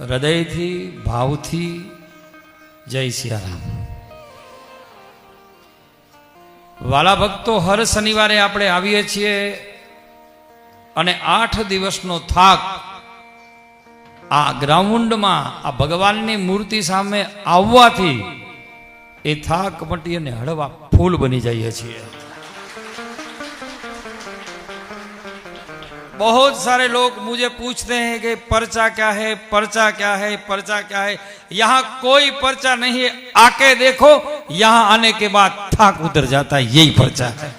હૃદયથી, ભાવથી જય સિયારામ. વાલા ભક્તો, હર શનિવારે આપણે આવીએ છીએ અને આઠ દિવસનો થાક આ ગ્રાઉન્ડમાં, આ ભગવાનની મૂર્તિ સામે આવવાથી એ થાક મટી અને હળવા ફૂલ બની જઈએ છીએ. बहुत सारे लोग मुझे पूछते हैं कि पर्चा क्या है पर्चा क्या है पर्चा क्या है यहाँ कोई पर्चा नहीं है आके देखो यहाँ आने के बाद थाक उतर जाता है यही पर्चा है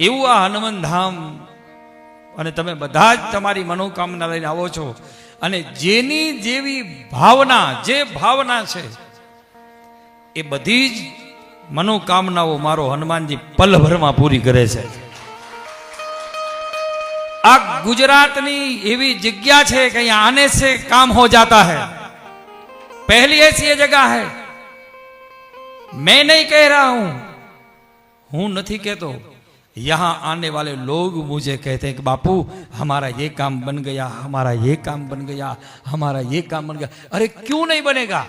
એવું આ હનુમાન ધામ અને તમે બધા જ તમારી મનોકામના લઈને આવો છો અને જેની જેવી ભાવના જે ભાવના છે એ બધી જ મનોકામનાઓ મારો હનુમાનજી પલભરમાં પૂરી કરે છે આ ગુજરાતની એવી જગ્યા છે કે અહીંયા આને से काम हो जाता है पहली ऐसी ये जगह है मैं नहीं कह रहा हूं हूं नहीं कहतो यहां आने वाले लोग मुझे कहते हैं कि बापू हमारा ये काम बन गया हमारा ये काम बन गया हमारा ये काम बन गया अरे क्यों नहीं बनेगा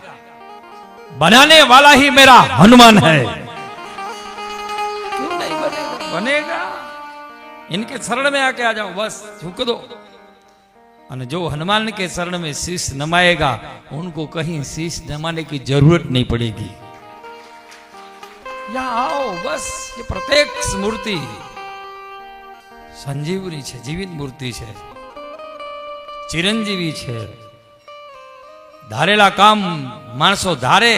बनाने वाला ही मेरा हनुमान है क्यों नहीं बनेगा बनेगा इनके शरण में आके आ जाओ बस झुक दो और जो हनुमान के शरण में शीश नमाएगा उनको कहीं शीश नमाने की जरूरत नहीं पड़ेगी यहाँ आओ बस ये प्रत्यक्ष मूर्ति સંજીવની છે જીવિત મૂર્તિ છે ચિરંજીવી છે ધારેલા કામ માણસો ધારે,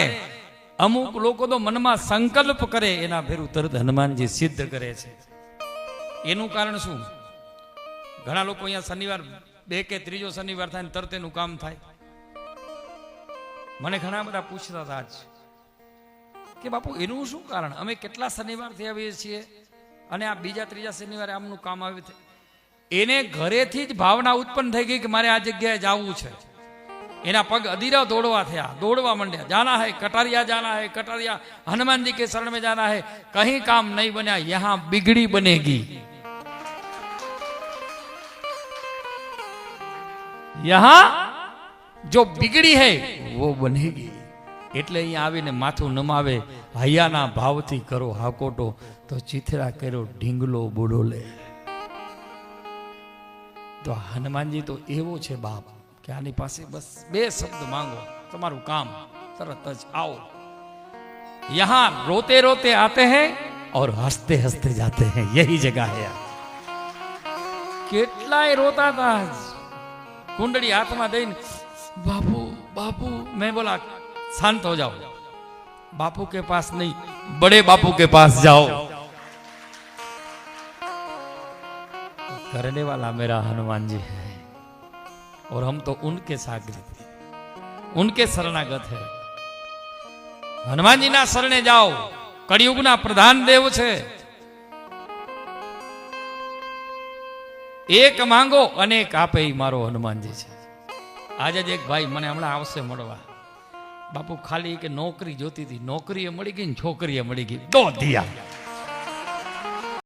અમુક લોકો તો મનમાં સંકલ્પ કરે, એના ભેરું તરત હનુમાનજી સિદ્ધ કરે છે. એનું કારણ શું? ઘણા લોકો અહીંયા શનિવાર બે કે ત્રીજો શનિવાર થાય ને તરત એનું કામ થાય. મને ઘણા બધા પૂછતા હતા આજ કે બાપુ, એનું શું કારણ? અમે કેટલા શનિવારથી આવીએ છીએ અને આ બીજા ત્રીજા શનિવારે આમનું કામ આવ્યું છે એને ઘરેથી જ ભાવના ઉત્પન્ન થઈ ગઈ કે મારે આ જગ્યાએ જવું છે. એના પગ અધીરા દોડવા થયા. દોડવા માંડ્યા. જાના હે, કટારિયા જાના હે, કટારિયા. હનુમાનજી કે શરણ મેં જાના હે. કહી કામ નહીં બન્યા. યહાં બિગડી બનેગી. યહાં જો બિગડી હે, વો બનેગી. એટલે અહીંયા આવીને માથું નમાવે. હૈયાના ભાવથી કરો હાકોટો. તો ચિથરા કર્યો ઢીંગલો બુડોલે. તો હનુમાનજી તો એવો છે બાપ. કે આની પાસે બસ બે શબ્દ માંગો તમારું કામ તરત જ આવો यहां रोते रोते आते हैं और हंसते हंसते जाते हैं यही जगह है કેટલાય રોતા હતા કુંડળી હાથમાં દઈને બાપू बापू मैं बोला शांत हो जाओ बापू के पास नहीं बड़े बापू के पास जाओ करने वाला मेरा हनुमान जी है और हम तो उनके सागिर्द हैं उनके शरणागत है હનુમાનજીના શરણે જાઓ કળિયુગના પ્રધાન દેવ છે એક માંગો અને એક આપે ઈ મારો હનુમાનજી છે આજે જ એક ભાઈ મને હમણાં આવશે મળવા બાપુ ખાલી કે નોકરી જોતી હતી નોકરીએ મળી ગઈ ને છોકરીએ મળી ગઈ દો દિયા